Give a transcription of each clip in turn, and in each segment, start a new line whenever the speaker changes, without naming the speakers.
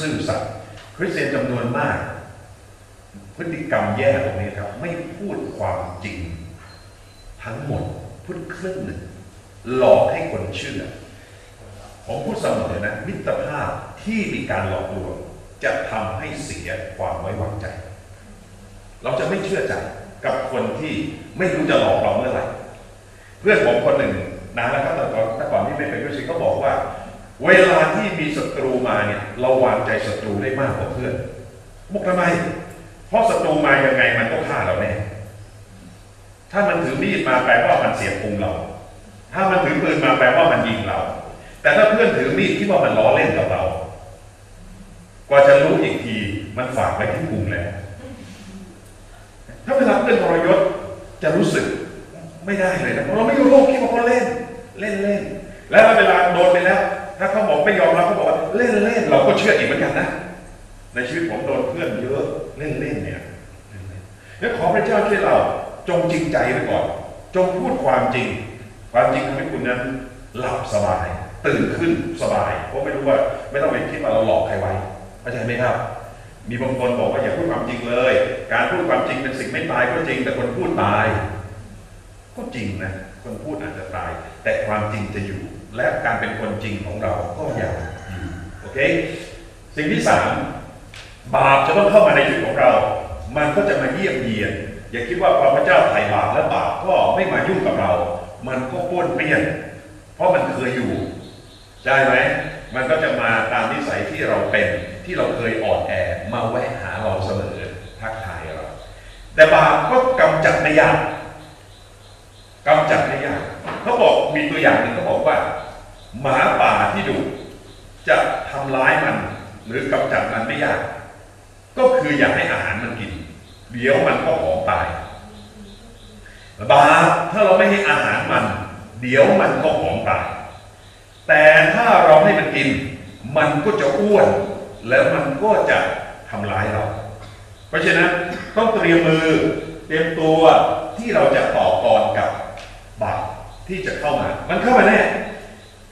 ซื่อสัตย์คริสเตียนจำนวนมาก พฤติกรรมแย่ตรงนี้ครับ ไม่พูดความจริง ทั้งหมดพูดครึ่งหนึ่งหลอกให้คนเชื่อ ผมพูดเสมอนะ มิตรภาพที่มีการหลอกลวงจะทำให้เสียความไว้วางใจ เราจะไม่เชื่อใจกับคนที่ไม่รู้จะหลอกเราเมื่อไหร่ เพื่อนผมคนหนึ่งนานแล้วครับแต่ก่อนแต่ก่อนที่ไม่เป็นคริสเตียนก็บอกว่า เวลาที่มีศัตรูมาเนี่ยเราวางใจศัตรูได้มากกว่าเพื่อนบอกทำไม เพราะศัตรูมายังไงมันก็ฆ่าเราแน่ ถ้ามันถือมีดมาแปลว่ามันเสียบพุงเรา ถ้ามันถือปืนมาแปลว่ามันยิงเรา แต่ถ้าเพื่อนถือมีดที่ว่ามันล้อเล่นกับเรา กว่าจะรู้อีกทีมันฝากไว้ที่พุงแล้ว ถ้าเวลาเพื่อนทรยศจะรู้สึกไม่ได้เลยนะเราะเราไม่รู้โลกคิดว่าเขาเล่น เล่นเล่น แล้วเวลาโดนไปแล้ว ถ้าเขาบอกไม่ยอมเรับเขาบอกว่าเล่นเล่นเราก็เชื่ออีกเหมือนกันนะ ในชีวิตผมโดนเพื่อนเยอะเล่นเล่นเนี่ยเล่นเล่นแล้วขอพระเจ้าช่วยเราจงจริงใจไว้ก่อน จงพูดความจริง ความจริงทำให้คุณนั้นหลับสบาย ตื่นขึ้นสบายเพราะไม่รู้ว่าไม่ต้องไปคิดว่าเราหลอกใครไว้เข้าใจไหมครับ มีบางคนบอกว่าอย่าพูดความจริงเลย การพูดความจริงเป็นสิ่งไม่ตายก็จริงแต่คนพูดตาย ก็จริงนะคนพูดอาจจะตาย แต่ความจริงจะอยู่ และการเป็นคนจริงของเราก็ยังอยู่โอเคสิ่งที่สามบาปจะต้องเข้ามาในชีวิตของเรา มันก็จะมาเยี่ยมเยียน อย่าคิดว่าพระเจ้าไถ่บาปแล้วบาปก็ไม่มายุ่งกับเรา มันก็ป้วนเปี้ยน เพราะมันเคยอยู่ใช่ไหมมันก็จะมาตามนิสัยที่เราเป็นที่เราเคยอ่อนแอมาแวะหาเราเสมอทักทายเราแต่บาปก็กำจัดไม่ยากกำจัดไม่ยาก เขาบอกมีตัวอย่างหนึ่งเขาบอกว่า หมาป่าที่ดุจะทำร้ายมัน หรือกำจัดมันไม่ยาก ก็คืออย่าให้อาหารมันกิน เดี๋ยวมันก็หอมตายบาปถ้าเราไม่ให้อาหารมัน เดี๋ยวมันก็หอมตายแต่ถ้าเราให้มันกิน มันก็จะอ้วน แล้วมันก็จะทำร้ายเรา เพราะฉะนั้นต้องเตรียมมือเตรียมตัวที่เราจะต่อกรกับ ที่จะเข้ามา มันเข้ามาแน่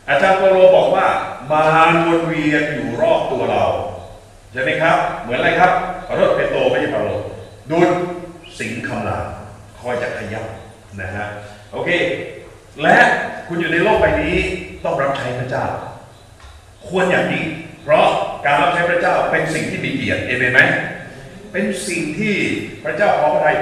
อาจารย์โปโลบอกว่ามารวนเวียนอยู่รอบตัวเราใช่ไหมครับ เหมือนอะไรครับขอโทษเปโตรไม่ใช่เปาโลดูดสิงคำลาคอยจะขยับนะฮะโอเค และคุณอยู่ในโลกใบนี้ต้องรับใช้พระเจ้า ควรอย่างยิ่งเพราะการรับใช้พระเจ้าเป็นสิ่งที่มีเกียรติเอเมนไหมเป็นสิ่งที่พระเจ้าขอพระทัย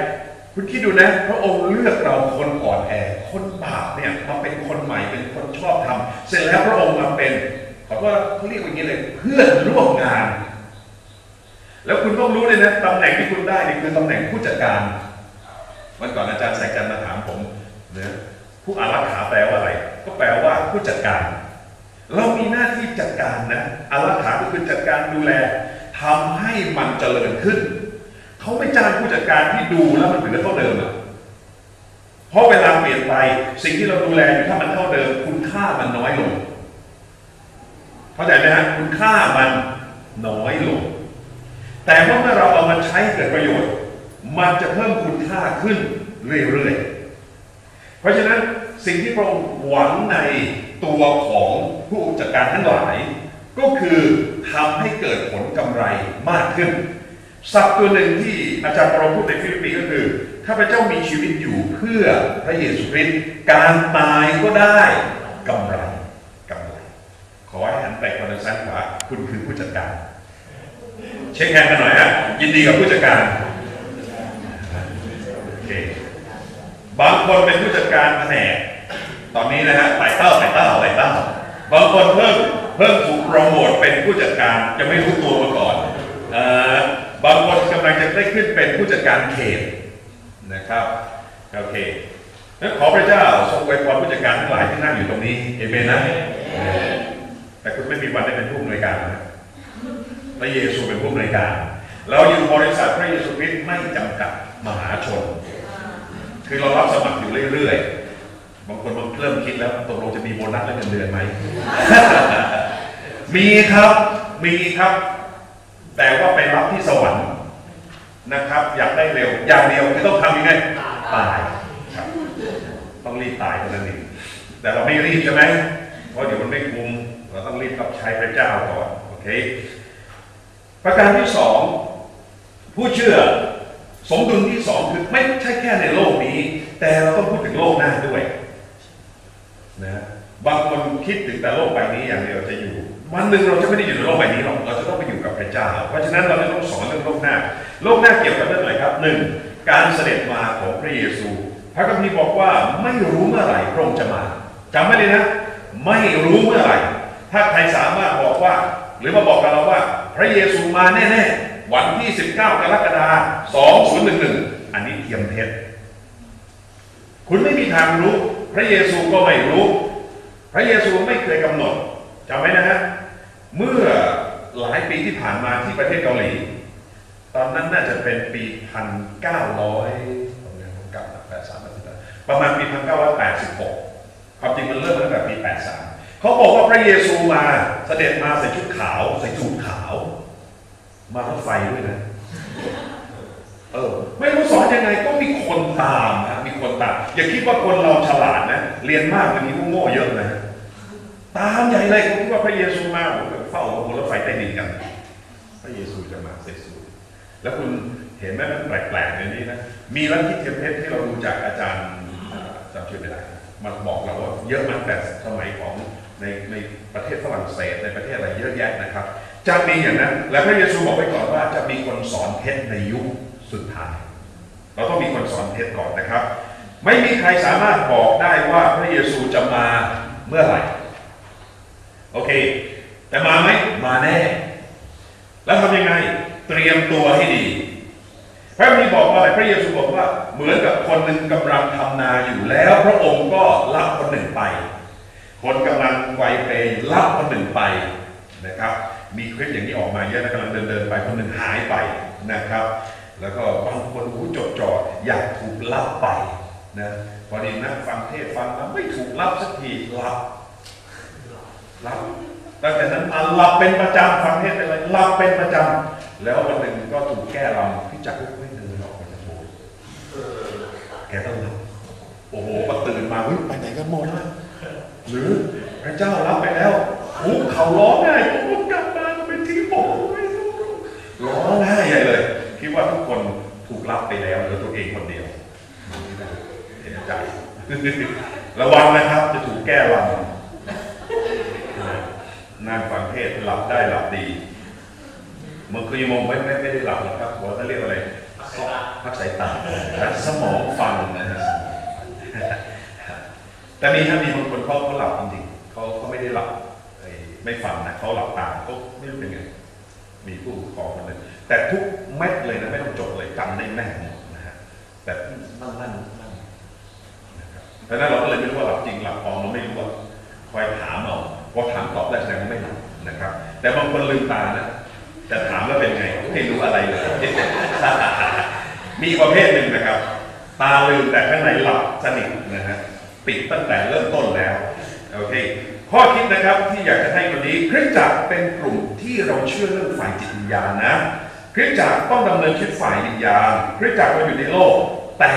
คุณคิดดูนะ พระองค์เลือกเราคนอ่อนแอ คนบาปเนี่ยมาเป็นคนใหม่เป็นคนชอบทำเสร็จแล้วพระองค์มาเป็นขอโทษเขาเรียกว่าอย่างนี้เลยเพื่อนร่วมงาน แล้วคุณต้องรู้เลยนะตำแหน่งที่คุณได้นี่คือตำแหน่งผู้จัดการวันก่อนอาจารย์แสงจันทร์มาถามผมเนะผู้อารักขาแปลว่าอะไร ก็แปลว่าผู้จัดการ เรามีหน้าที่จัดการนะอารักขาก็คือจัดการดูแลทำให้มันเจริญขึ้น เขาไม่จ้างผู้จัดการที่ดูแล้วมันเหลือเท่าเดิมอะเพราะเวลาเปลี่ยนไปสิ่งที่เราดูแลอยู่ถ้ามันเท่าเดิม คุณค่ามันน้อยลง เข้าใจไหมฮะคุณค่ามันน้อยลง แต่ว่าเมื่อเราเอามาใช้เกิดประโยชน์ มันจะเพิ่มคุณค่าขึ้นเรื่อยๆ เพราะฉะนั้นสิ่งที่พระองค์หวังในตัวของผู้จัดการทั้งหลาย ก็คือทำให้เกิดผลกำไรมากขึ้น ศัพท์ตัวหนึ่งที่อาจารย์ปรมพูดในฟิลิปปีก็คือข้าพเจ้ามีชีวิตอยู่เพื่อพระเยซูคริสต์การตายก็ได้กำไรกำไรขอให้หันไปคนละซ้ายขวาคุณคือผู้จัดการ เช็คแฮนกันหน่อยฮะยินดีกับผู้จัดการโอเคบางคนเป็นผู้จัดการแผนกตอนนี้นะฮะไต่เต้าไต่เต้าไต่เต้าบางคนเพิ่มเพิ่มถูกโปรโมทเป็นผู้จัดการจะไม่รู้ตัวมาก่อนเอ่อ บางคนกำลังจะได้ขึ้นเป็นผู้จัดการเขตนะครับโอเคงั้นขอพระเจ้าทรงไว้พรผู้จัดการทั้งหลายที่นั่งอยู่ตรงนี้เอเมนนะแต่คุณไม่มีวันได้เป็นผู้อำนวยการนะพระเยซูเป็นผู้บริการ เราอยู่บริษัทพระเยซูคริสต์ไม่จำกัดมหาชน คือเรารับสมัครอยู่เรื่อยๆ บางคนบางเริ่มคิดแล้วตกลงจะมีโบนัสและเงินเดือนไหม มีครับ มีครับ แต่ว่าไปรับที่สวรรค์นะครับ อยากได้เร็ว อย่างเดียวคือต้องทำยังไงตายครับ ต้องรีบตายเท่านั้นเองแต่เราไม่รีบใช่ไหมเพราะเดี๋ยวมันไม่คุ้มเราต้องรีบรับใช้พระเจ้าก่อนโอเค ประการที่สองผู้เชื่อสมดุลที่สองคือไม่ใช่แค่ในโลกนี้ แต่เราต้องพูดถึงโลกหน้าด้วยนะบางคนคิดถึงแต่โลกใบนี้อย่างเดียวจะอยู่ วันหนึ่งเราจะไม่ได้อยู่ในโลกใบนี้หรอก เราจะต้องไปอยู่กับพระเจ้า เพราะฉะนั้นเราต้องสอนเรื่องโลกหน้า โลกหน้าเกี่ยวกับเรื่องอะไรครับหนึ่งการเสด็จมาของพระเยซู พระคัมภีร์บอกว่าไม่รู้เมื่อไหร่พระองค์จะมาจำไว้เลยนะ ไม่รู้เมื่อไหร่ ถ้าใครสามารถบอกว่า หรือมาบอกกับเราว่า พระเยซูมาแน่ๆ วันที่ 19 กรกฎาคม 2011 อันนี้เทียมเท็จ คุณไม่มีทางรู้ พระเยซูก็ไม่รู้ พระเยซูไม่เคยกำหนด จำไว้นะฮะ เมื่อหลายปีที่ผ่านมาที่ประเทศเกาหลี ตอนนั้นน่าจะเป็นปี 1900ประมาณปี 1986 ความจริงมันเริ่มตั้งแต่ปี 83 เขาบอกว่าพระเยซูมาเสด็จมาใส่ชุดขาวใส่สูทขาว มารถไฟด้วยนะเออไม่รู้สอนยังไงก็มีคนตามนะมีคนตาม อย่าคิดว่าคนเราฉลาดนะ เรียนมากมันมีผู้โง่เยอะนะ ตามใหญ่เลยเขาคิดว่าพระเยซูมาเฝ้าบนรถไฟใต้ดินกัน พระเยซูจะมาใส่สูทแล้วคุณเห็นไหมมันแปลกๆอย่างนี้นะ มีลัทธิเทมเพชรที่เราดูจากอาจารย์จำชื่อไม่ได้มันบอกเราว่าเยอะมากแต่สมัยของในในประเทศฝรั่งเศสในประเทศอะไรเยอะแยะนะครับ จะมีอย่างนั้น และพระเยซูบอกไว้ก่อนว่าจะมีคนสอนเท็จในยุคสุดท้าย เราต้องมีคนสอนเท็จก่อนนะครับ ไม่มีใครสามารถบอกได้ว่าพระเยซูจะมาเมื่อไหร่ โอเค แต่มาไหมมาแน่ แล้วทำยังไง เตรียมตัวให้ดี พระมีบอกว่าอะไรพระเยซูบอกว่า เหมือนกับคนหนึ่งกำลังทำนาอยู่แล้ว พระองค์ก็รับคนหนึ่งไป คนกำลังไกวเปยรับคนหนึ่งไปนะครับ มีคลิปอย่างนี้ออกมาเยอะนะกำลังเดินเดินไปคนหนึ่งหายไปนะครับ แล้วก็บางคนหูจดจ่ออยากถูกรับไปนะพอดีนะฟังเทศฟังแล้วไม่ถูกรับสักทีรับ รับตั้งแต่นั้นมาหลับเป็นประจำฟังเทศเป็นอะไรหลับเป็นประจำแล้ววันหนึ่งก็ถูกแก้ลำพี่จักรก็ไม่เดินออกมาจากโบสถ์แกต้องหลับโอ้โหพอตื่นมาเฮ้ยไปไหนกันหมดล่ะหรือพระเจ้ารับไปแล้วหูเขาร้องไห้ผมกลับมาเป็นที่โบสถ์ไม่รู้ร้องไห้ใหญ่เลย คิดว่าทุกคนถูกรับไปแล้วเหลือตัวเองคนเดียวเห็นใจระวังนะครับจะถูกแก้ลำ นานฟังเทศหลับได้หลับดีเมื่อคืนมองไม่ไม่ไม่ได้หลับหรอกครับบอกว่าเรียกอะไรพักสายตาสมองฟังนะฮะแต่มีถ้ามีบางคนเขาเขาหลับจริงๆเขาเขาไม่ได้หลับไม่ฟังนะเขาหลับตาเขาไม่รู้เป็นไงมีผู้ปกครองคนหนึ่งแต่ทุกเม็ดเลยนะไม่ต้องจดเลยจำได้แม่นหมดนะฮะแต่นั่งนั่งนั่งนะครับเพราะนั้นเราก็เลยไม่รู้ว่าหลับจริงหลับปลอมเราไม่รู้ว่าคอยถามเอา พอถามตอบได้แสดงว่าไม่หลับนะครับ แต่บางคนลืมตานะจะถามแล้วเป็นไงไม่รู้อะไรเลยมีประเภทหนึ่งนะครับ ตาลืมแต่ข้างในหลับสนิทนะฮะปิดตั้งแต่เริ่มต้นแล้วโอเคข้อคิดนะครับที่อยากจะให้วันนี้คริสตจักรเป็นกลุ่มที่เราเชื่อเรื่องฝ่ายจิตวิญญาณนะคริสตจักรต้องดำเนินชีวิตฝ่ายวิญญาณคริสตจักรเราอยู่ในโลก แต่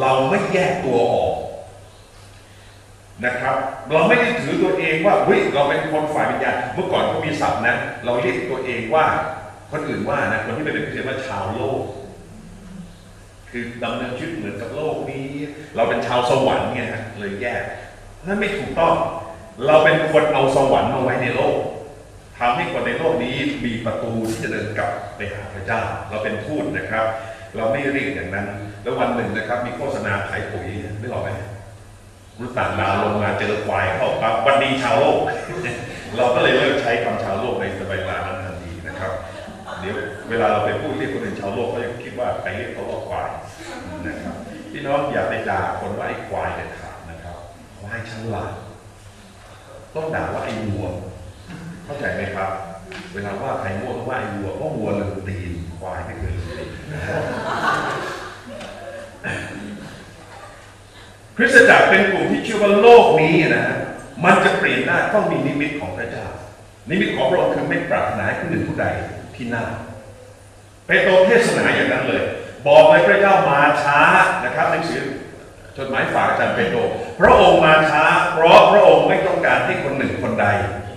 เราไม่แยกตัวออก นะครับ เราไม่ได้ถือตัวเองว่าเฮ้ยเราเป็นคนฝ่ายวิญญาณเมื่อก่อนเขามีศัพท์นะ เราเรียกตัวเองว่าคนอื่นว่านะคนที่เป็นคริสเตียนว่าชาวโลก คือดำเนินชีวิตเหมือนกับโลกนี้ เราเป็นชาวสวรรค์ไงเลยแยกนั่นไม่ถูกต้อง เราเป็นคนเอาสวรรค์มาไว้ในโลกทำให้คนในโลกนี้มีประตูที่จะเดินกลับไปหาพระเจ้า เราเป็นทูตนะครับ เราไม่เรียกอย่างนั้น แล้ววันหนึ่งนะครับ มีโฆษณาขายปุ๋ยไม่หรอกไหม รุต่างดาวลงมาเจอควายเข้าปั๊บวันดีชาวโลก เราก็เลยเลิกใช้คำชาวโลกในสมัยเวลานั้นทันทีนะครับ เดี๋ยวเวลาเราไปพูดเรียกคนอื่นชาวโลกเขาจะคิดว่าไปเรียกเขาว่าควายนะครับพี่น้องอย่าไปด่าคนว่าไอ้ควายเด็ดขาดนะครับควายฉลาดต้องด่าว่าไอ้วัว เข้าใจไหมครับ เวลาว่าใครมั่วก็ว่าไอ้วัวเพราะวัวลืมตีนควายไม่เคยลืมตีน คริสตจักรเป็นกลุ่มที่เชื่อว่าโลกนี้นะฮะมันจะเปลี่ยนได้ต้องมีนิมิตของพระเจ้า นิมิตของพระองค์คือไม่ปรารถนาให้ผู้หนึ่งผู้ใดที่หน้าเปโตรเทศนาอย่างนั้นเลย บอกเลยพระเจ้ามาช้านะครับหนังสือจดหมายฝากอาจารย์เปโตรพระองค์มาช้า เพราะพระองค์ไม่ต้องการให้คนหนึ่งคนใด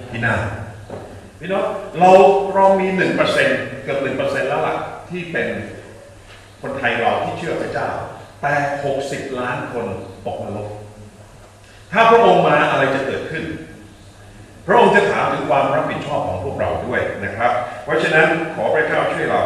ที่หน้าพี่น้องเราเรามีหนึ่งเปอร์เซ็นต์เกือบหนึ่งเปอร์เซ็นต์แล้วล่ะที่เป็นคนไทยเราที่เชื่อพระเจ้าแต่หกสิบล้านคน ตกนรกถ้าพระองค์มาอะไรจะเกิดขึ้น พระองค์จะถามถึงความรับผิดชอบของพวกเราด้วยนะครับ เพราะฉะนั้นขอพระเจ้าช่วยเรา